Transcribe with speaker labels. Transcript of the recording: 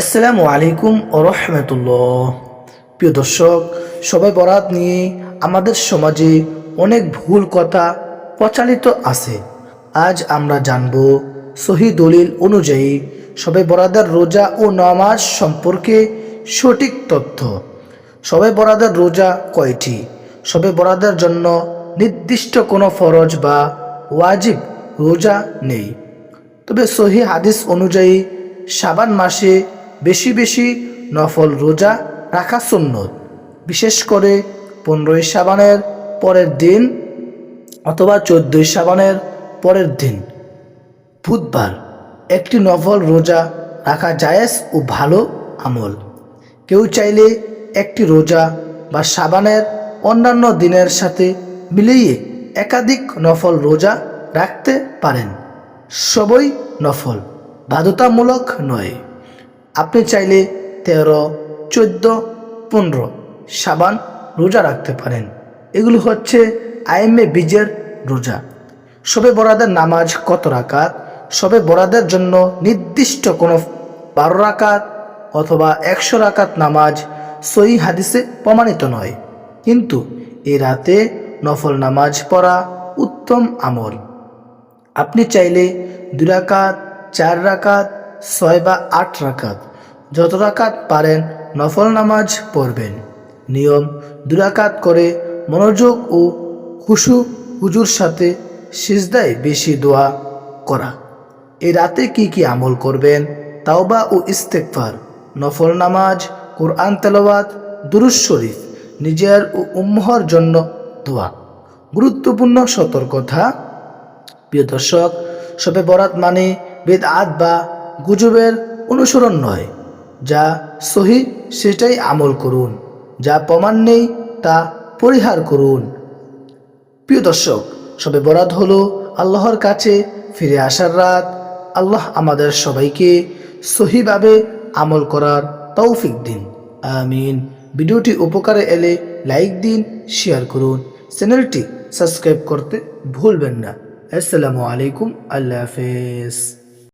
Speaker 1: আসসালামু আলাইকুম রহমতুল্লাহ। প্রিয় দর্শক, সবাই বরাত নিয়ে আমাদের সমাজে অনেক ভুল কথা প্রচালিত আছে। আজ আমরা জানব সহি দলিল অনুযায়ী সবাই বরাদার রোজা ও নামাজ সম্পর্কে সঠিক তথ্য। সবাই বরাদার রোজা কয়টি? সবে বরাদার জন্য নির্দিষ্ট কোনো ফরজ বা ওয়াজিব রোজা নেই। তবে সহি হাদিস অনুযায়ী শাবান মাসে বেশি বেশি নফল রোজা রাখা সুন্নত। বিশেষ করে পনেরোই সাবানের পরের দিন অথবা চোদ্দোই সাবানের পরের দিন। বুধবার একটি নফল রোজা রাখা জায়েজ ও ভালো আমল। কেউ চাইলে একটি রোজা বা সাবানের অন্যান্য দিনের সাথে মিলিয়ে একাধিক নফল রোজা রাখতে পারেন। সবই নফল, বাধ্যতামূলক নয়। আপনি চাইলে তেরো, চোদ্দ, পনেরো সাবান রোজা রাখতে পারেন। এগুলো হচ্ছে আইএমএ বীজের রোজা। সবে বরাদের নামাজ কত রাকাত? সবে বরাদের জন্য নির্দিষ্ট কোনো বারো রাকাত অথবা একশো রাকাত নামাজ সই হাদিসে প্রমাণিত নয়। কিন্তু এই রাতে নফল নামাজ পড়া উত্তম আমল। আপনি চাইলে দু রাকাত, চার রাকাত ছয় বা আট রাকাত। যত রাকাত পারেন নফল নামাজ পড়বেন। নিয়ম, দু রাকাত করে মনোযোগ ও খুশু হুজুর সাথে সিজদায় বেশি দোয়া করা। এই রাতে কি কি আমল করবেন? তাওবা ও ইস্তেকফার নফল নামাজ, কোরআন তেলাওয়াত দুরুজ শরীফ, নিজের ও উম্মহর জন্য দোয়া। গুরুত্বপূর্ণ সতর্কতা। প্রিয় দর্শক সবে বরাত মানে বেদ আদ বা গুজবের অনুসরণ নয়, যা সহি সেটাই আমল করুন, যা প্রমাণ নেই তা পরিহার করুন। প্রিয় দর্শক, সবে বরাত হলো আল্লাহর কাছে ফিরে আসার রাত। আল্লাহ আমাদের সবাইকে সহিভাবে আমল করার তৌফিক দিন। আমিন। ভিডিওটি উপকারে এলে লাইক দিন, শেয়ার করুন। চ্যানেলটি সাবস্ক্রাইব করতে ভুলবেন না। আসসালামু আলাইকুম, আল্লাহ হাফেজ।